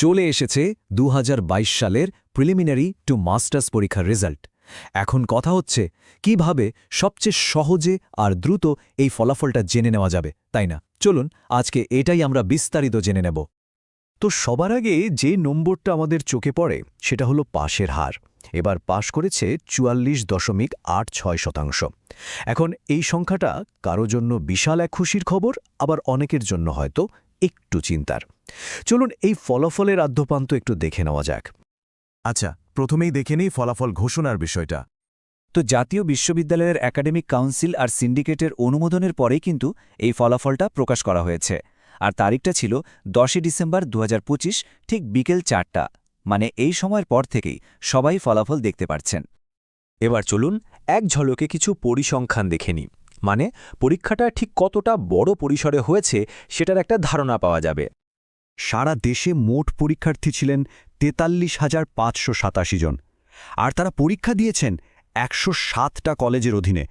চলে এসেছে দু হাজার বাইশ সালের প্রিলিমিনারি টু মাস্টার্স পরীক্ষার রেজাল্ট। এখন কথা হচ্ছে, কীভাবে সবচেয়ে সহজে আর দ্রুত এই ফলাফলটা জেনে নেওয়া যাবে, তাই না? চলুন, আজকে এটাই আমরা বিস্তারিত জেনে নেব। তো সবার আগে যে নম্বরটা আমাদের চোখে পড়ে, সেটা হলো পাশের হার। এবার পাশ করেছে চুয়াল্লিশ দশমিক আট ছয় শতাংশ। এখন এই সংখ্যাটা কারও জন্য বিশাল এক খুশির খবর, আবার অনেকের জন্য হয়তো একটু চিন্তার। চলুন এই ফলাফলের আদ্যপান্ত একটু দেখে নেওয়া যাক। আচ্ছা প্রথমেই দেখে নেই ফলাফল ঘোষণার বিষয়টা। তো জাতীয় বিশ্ববিদ্যালয়ের একাডেমিক কাউন্সিল আর সিন্ডিকেটের অনুমোদনের পরেই কিন্তু এই ফলাফলটা প্রকাশ করা হয়েছে। আর তারিখটা ছিল দশই ডিসেম্বর দু হাজার পঁচিশ ঠিক বিকেল চারটা। মানে এই সময়ের পর থেকেই সবাই ফলাফল দেখতে পারছেন। এবার চলুন এক ঝলকে কিছু পরিসংখ্যান দেখে নিই। মানে পরীক্ষাটা ঠিক কতটা বড় পরিসরে হয়েছে সেটার একটা ধারণা পাওয়া যাবে। সারা দেশে মোট পরীক্ষার্থী ছিলেন তেতাল্লিশ হাজার পাঁচশো সাতাশি জন। আর তারা পরীক্ষা দিয়েছেন একশো সাতটা কলেজের অধীনে,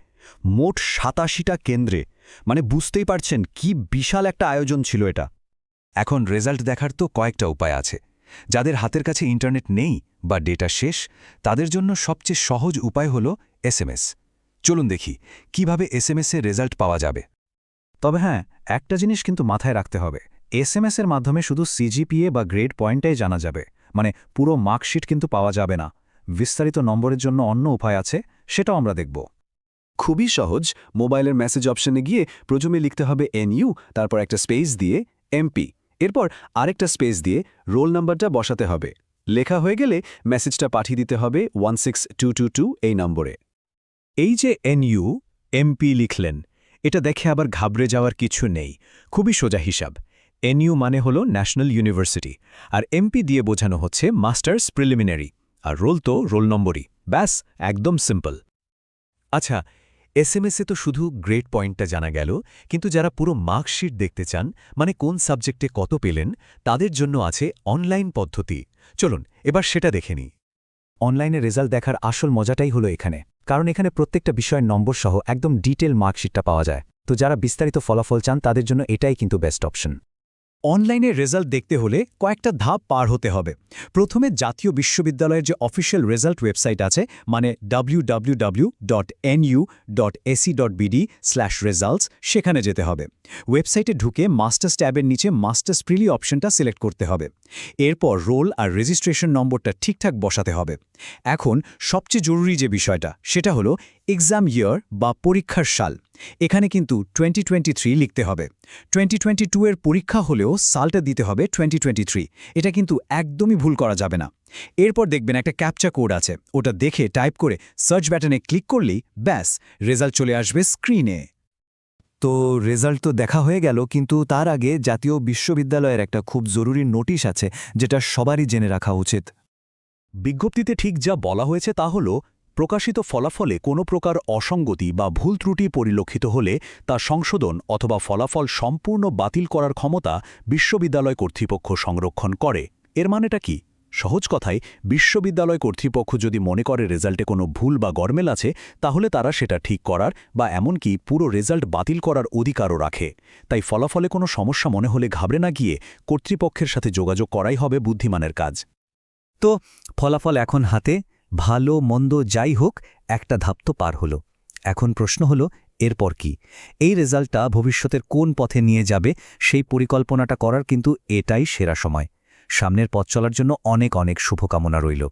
মোট সাতাশিটা কেন্দ্রে। মানে বুঝতেই পারছেন কি বিশাল একটা আয়োজন ছিল এটা। এখন রেজাল্ট দেখার তো কয়েকটা উপায় আছে। যাদের হাতের কাছে ইন্টারনেট নেই বা ডেটা শেষ, তাদের জন্য সবচেয়ে সহজ উপায় হল এসএমএস। চলুন দেখি, কীভাবে এসএমএস রেজাল্ট পাওয়া যাবে। তবে হ্যাঁ একটা জিনিস কিন্তু মাথায় রাখতে হবে। এসএমএস এর মাধ্যমে শুধু সিজিপিএ বা গ্রেড পয়েন্টটাই জানা যাবে। মানে পুরো মার্কশিট কিন্তু পাওয়া যাবে না। বিস্তারিত নম্বরের জন্য অন্য উপায় আছে, সেটাও আমরা দেখব। খুবই সহজ, মোবাইলের মেসেজ অপশনে গিয়ে প্রথমে লিখতে হবে এনইউ, তারপর একটা স্পেস দিয়ে এমপি। এরপর আরেকটা স্পেস দিয়ে রোল নাম্বারটা বসাতে হবে। লেখা হয়ে গেলে মেসেজটা পাঠিয়ে দিতে হবে ওয়ান এই নম্বরে। এই যে এনইউ এমপি লিখলেন, এটা দেখে আবার ঘাবড়ে যাওয়ার কিছু নেই। খুবই সোজা হিসাব। এনইউ মানে হল ন্যাশনাল ইউনিভার্সিটি, আর এমপি দিয়ে বোঝানো হচ্ছে মাস্টার্স প্রিলিমিনারি, আর রোল তো রোল নম্বরই। ব্যাস, একদম সিম্পল। আচ্ছা এসএমএসে তো শুধু গ্রেড পয়েন্টটা জানা গেল, কিন্তু যারা পুরো মার্কশিট দেখতে চান মানে কোন সাবজেক্টে কত পেলেন, তাদের জন্য আছে অনলাইন পদ্ধতি। চলুন, এবার সেটা দেখে নিই। অনলাইনে রেজাল্ট দেখার আসল মজাটাই হলো এখানে। কারণ এখানে প্রত্যেকটা বিষয়ের নম্বর সহ একদম ডিটেল মার্কশিটটা পাওয়া যায়। তো যারা বিস্তারিত ফলাফল চান, তাদের জন্য এটাই কিন্তু বেস্ট অপশন। অনলাইনে রেজাল্ট দেখতে হলে কয়েকটা ধাপ পার হতে হবে। প্রথমে জাতীয় বিশ্ববিদ্যালয়ের যে অফিসিয়াল রেজাল্ট ওয়েবসাইট আছে মানে www.nu.ac.bd/results সেখানে যেতে হবে। ওয়েবসাইটে ঢুকে মাস্টার্স ট্যাবের নিচে মাস্টার্স প্রিলি অপশনটা সিলেক্ট করতে হবে। এরপর রোল আর রেজিস্ট্রেশন নম্বরটা ঠিকঠাক বসাতে হবে। এখন সবচেয়ে জরুরি যে বিষয়টা, সেটা হলো এক্সাম ইয়ার বা পরীক্ষার সাল। এখানে কিন্তু 2023 লিখতে হবে। 2022 এর পরীক্ষা হলেও সালটা দিতে হবে 2023 এটা কিন্তু একদমই ভুল করা যাবে না। এরপর দেখবেন একটা ক্যাপচা কোড আছে। ওটা দেখে টাইপ করে সার্চ ব্যাটনে ক্লিক করলেই ব্যাস, রেজাল্ট চলে আসবে স্ক্রিনে তো রেজাল্ট তো দেখা হয়ে গেল, কিন্তু তার আগে জাতীয় বিশ্ববিদ্যালয়ের একটা খুব জরুরি নোটিশ আছে, যেটা সবারই জেনে রাখা উচিত। বিজ্ঞপ্তিতে ঠিক যা বলা হয়েছে তা হল প্রকাশিত ফলাফলে কোনো প্রকার অসঙ্গতি বা ভুল ত্রুটি পরিলক্ষিত হলে তা সংশোধন অথবা ফলাফল সম্পূর্ণ বাতিল করার ক্ষমতা বিশ্ববিদ্যালয় কর্তৃপক্ষ সংরক্ষণ করে। এর মানেটা কি? সহজ কথায়, বিশ্ববিদ্যালয় কর্তৃপক্ষ যদি মনে করে রেজাল্টে কোনো ভুল বা গরমেল আছে, তাহলে তারা সেটা ঠিক করার বা এমনকি পুরো রেজাল্ট বাতিল করার অধিকারও রাখে। তাই ফলাফলে কোনো সমস্যা মনে হলে ঘাবড়ে না গিয়ে কর্তৃপক্ষের সাথে যোগাযোগ করাই হবে বুদ্ধিমানের কাজ। তো, ফলাফল এখন হাতে? ভালো, মন্দ যাই হোক, একটা ধাপ তো পার হলো। এখন প্রশ্ন হলো, এরপর কি? এই রেজাল্টটা ভবিষ্যতের কোন পথে নিয়ে যাবে, সেই পরিকল্পনাটা করার কিন্তু এটাই সেরা সময়। সামনের পথ চলার জন্য অনেক অনেক শুভকামনা রইল।